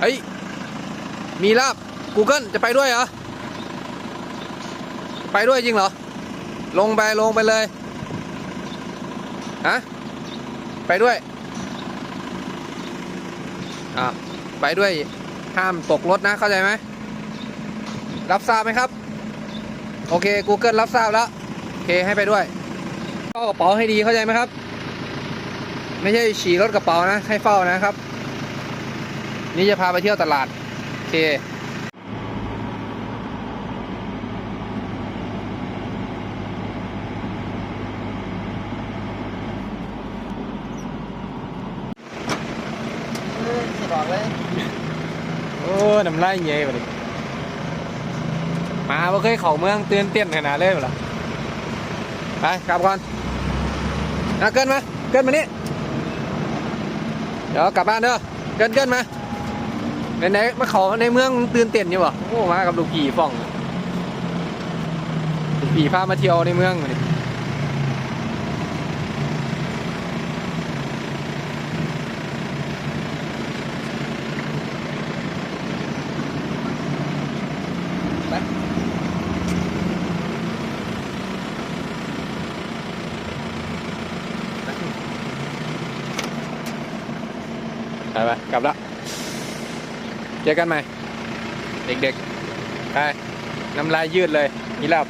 เฮ้ย มีลาบ Google จะไปด้วยเหรอ ไปด้วยจริงเหรอ ลงไปลงไปเลยฮะไปด้วยอะไปด้วยห้ามตกรถนะเข้าใจไหม รับทราบไหมครับ โอเค Google รับทราบแล้ว โอเคให้ไปด้วยเฝ้ากระเป๋าให้ดีเข้าใจไหมครับ ไม่ใช่ฉี่รถกระเป๋านะ ให้เฝ้านะครับ นี่จะพาไปเที่ยวตลาด โอเคสบอกเลยโอ้น้ำลายเงี้ยไปดิมาบ่เคยเข้าเมืองเตือนเต้นขนาดเลยเหรอไปกลับก่อนนะเกินมา เกินมานี่ เดี๋ยวกลับบ้านเด้อ เกินเกินมา ไหนๆมาเขาในเมืองตื่นเต้นอยู่บ่โอ้มากับลูกผีฟ่องลูกผีพามาเที่ยวในเมืองมาดิไปไปกลับละ เจอกันใหม่ เด็กๆ ไป น้ำลายยืดเลย นี่ลับ